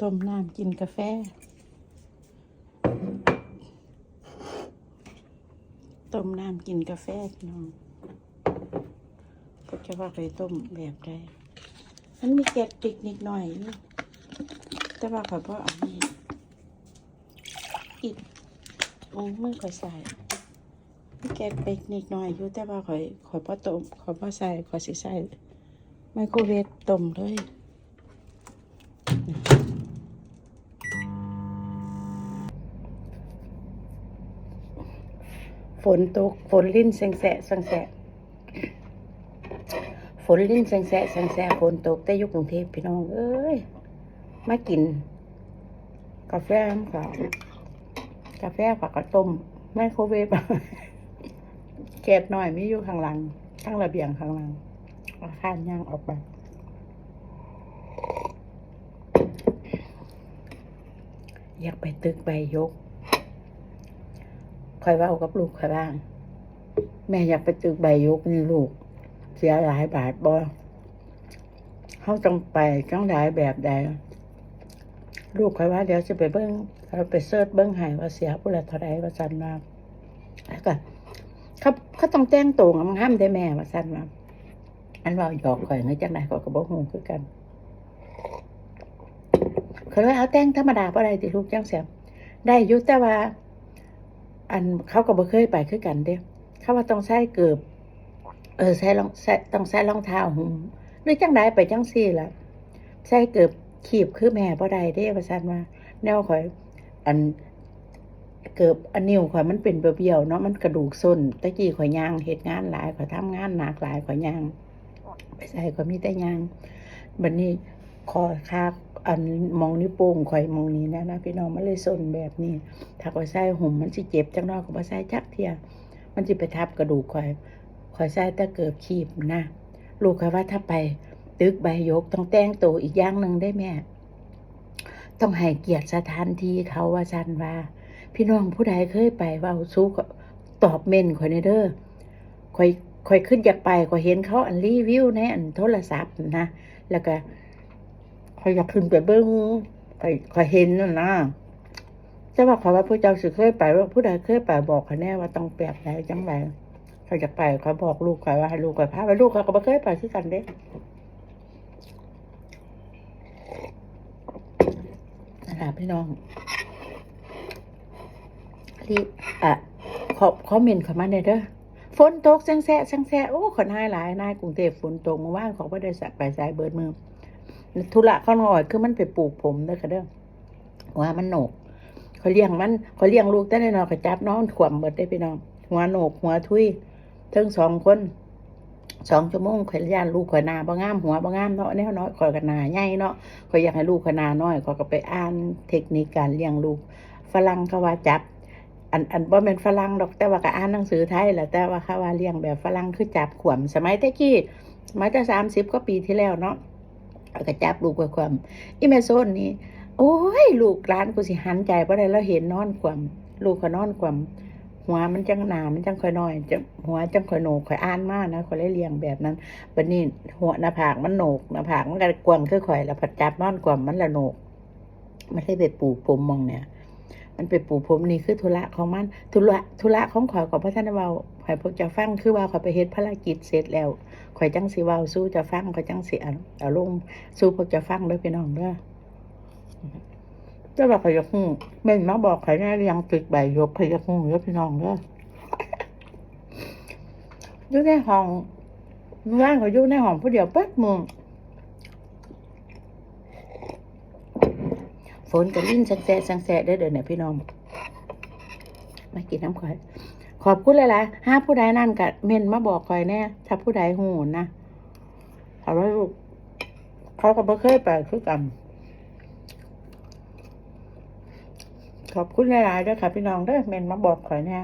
ต้มน้ำกินกาแฟ ต้มน้ำกินกาแฟน้องก็จะว่าไปต้มแบบใดมันมีแกะติกนิดหน่อย แต่ว่าขอพ่อเอานี่อิดโอ้มือข่อยใส่มีแกะเป็กนิดหน่อยอยู่แต่ว่าข่อยข่อยพ่อต้มข่อยพ่อใส่ข่อยสิใส่ไมโครเวฟต้มเลย ฝนตก ฝนลิ้นแสงแสะแสงแสะฝนลิ้นแสงแสะแสงแสะฝนตกแต่ยุกรุงเทพพี่น้อง เอ้ย มากิน กาแฟกับกาแฟกับกระต้มไมโครเวฟแก๊สหน่อยมีอยู่ข้างหลัง ข้างระเบียงข้างหลังอาข้านย่างออกไปอยากไปตึกใบยก คอยเว่ากับลูกคอยบ้าง แม่อยากไปตึกใบยกนี่ลูก เสียหลายบาทบ่เขาต้องไปจังหลายแบบใดลูกคอยว่า เดี๋ยวจะไปเบิ้งเราไปเสิร์ชเบิ้งหายว่าเสียผู้ละเท่าไรว่าสันมาแล้วก็เขาเขาต้องแต่งตัวงามได้แม่ว่าสันมาอันว่าหยอกข่อยในจังไหนข่อยก็บอกหูคือกันเคยว่าเอาแต่งธรรมดาเพราะอะไรติลูกจังเสียได้ยุแต่ว่า อันเขาก็บ่เคยไปคือกันเด้เขาว่าต้องใส่เกือบเออใส่รองใส่ต้องใส่รองเท้าหุ่มหรือจังไดไปจังซี่ล่ะใส่เกือบขีบคือแม่บ่ได้เด้ว่าซั่นว่าแนวข่อย อันเกือบอันนิ้วข่อยมันเป็นเบี้ยวเนาะมันกระดูกส้นตะกี้ข่อยย่างเฮ็ดงานหลายข่อยทำงานหนักหลายข่อยย่างไปใส่ข่อยมีแต่ย่างบัดนี้คอคา อันมองนิ้วโป้งข่อยมองนี้นะนะพี่น้องมันเลยสนแบบนี้ถ้าข่อยใส่หุ่มมันสิเจ็บจังน้อยก็บ่ใส่จักเทียมันสิไปทับกระดูกข่อยข่อยใส่ต่เกือบขีบนะลูกข่อยว่าถ้าไป ตึกใบยกต้องแต่งตัวอีกอย่างหนึ่งได้แม่ ต้องให้เกียรติสถานที่เขาว่าซั่นว่า พี่น้องผู้ใดเคยไปว่าสู้ก็ตอบเมนข่อยในเด้อข่อยข่อยขึ้นอยากไปข่อยเห็นเขาอันรีวิวในอันโทรศัพท์นะ แล้วก็ ข่อยอยากขึ้นไปเบิ่งข่อยข่อยเห็นน่ะนะจะว่าขอว่าผู้เจ้าสิเคยไปว่าผู้ใดเคยไปบอกเขาแน่ว่าต้องแปลกไหนจังไรเขาจะไปเขาบอกลูกเขาว่าให้ลูกเขาพาไปลูกเขาก็ไม่เคยไปคือกันเด้นะครับพี่น้องรีบอะขอขอเมนเขามาเนี่ยเด้อฝนตกแซงแซะแซงแซะโอ้ขอนายหลายนายกรุงเทพฝนตกเมื่อวานขาไม่ได้สะไปสายเบิดมือ ธุระเขาหน่อยคือมันไปปลูกผมเด้อค่ะเด้อว่ามันโหนกเขาเลี้ยงมันเขาเลี้ยงลูกแต่ในนอนเขาจับน้องขวมเบิดได้พี่น้อง หัวโหนก หัวทุยทั้งสองคนสองชั่วโมงข่อยย่านลูกข่อยหนาบ่งามหัวบ่งามเนาะแน่น้อยข่อยก็หนาใหญ่เนาะข่อยอยากให้ลูกข่อยหนาน้อยข่อยก็ไปอ่านเทคนิคการเลี้ยงลูก ฝรั่งเขาว่าจับ อันอันบ่แม่นฝรั่งดอกแต่ว่าก็อ่านหนังสือไทยแหละแต่ว่าเขาว่าเลี้ยงแบบฝรั่งคือจับขวมสมัยต่กี้สมัยแต่สามสิบกว่าปีที่แล้วเนาะ เอาก็จับลูกไว้ความอีแม่โซนนี่โอ้ย ลูกร้านกูสิหันใจเพราะอะไรเราเห็นนอนความลูกเขานอนความหัวมันจังหนามันจังค่อยน้อยจะหัวจังค่อยโหนกค่อยอ่านมากนะค่อยเลี้ยงแบบนั้นบัดนี้หัวหน้าผากมันโหนกหน้าผากมันก็กวางคือข่อยแล้วผัดจับนอนความมันละโหนกมันได้ไปปลูกผมมองเนี่ย มันไปปูผมนี่คือธุระของมันธุระธุระของข่อยกับพระท่านเว้าข่อยพวกจะฟังคือว่าข่อยไปเฮ็ดภารกิจเสร็จแล้วข่อยจังสิเว้าสู้จะฟังข่อยจังสิอาเอาลงสู้พวกจะฟังด้อพี่น้องเด้อจะบอกขอยกหูแม่นมาบอกข่อยแน่เรียงตึกใบยกขอยกหูเยอพี่น้องเด้ออยู่ในห้องร้านเขาอยู่ในห้องผู้เดียวแป๊บมึง ฝนกับลิ้นสังแสสังแสได้เดินเนี่ยพี่น้อง มากินน้ำข่อย ขอบคุณเลายๆห้าผู้ใดนั่นกับเมนมาบอกข่อยแน่ถ้าผู้ใดหูนะถามว่าลูกเขาก็ไม่เคยไปคือกัน ขอบคุณหลายๆด้วยค่ะพี่น้องเด้อเมนมาบอกข่อยแน่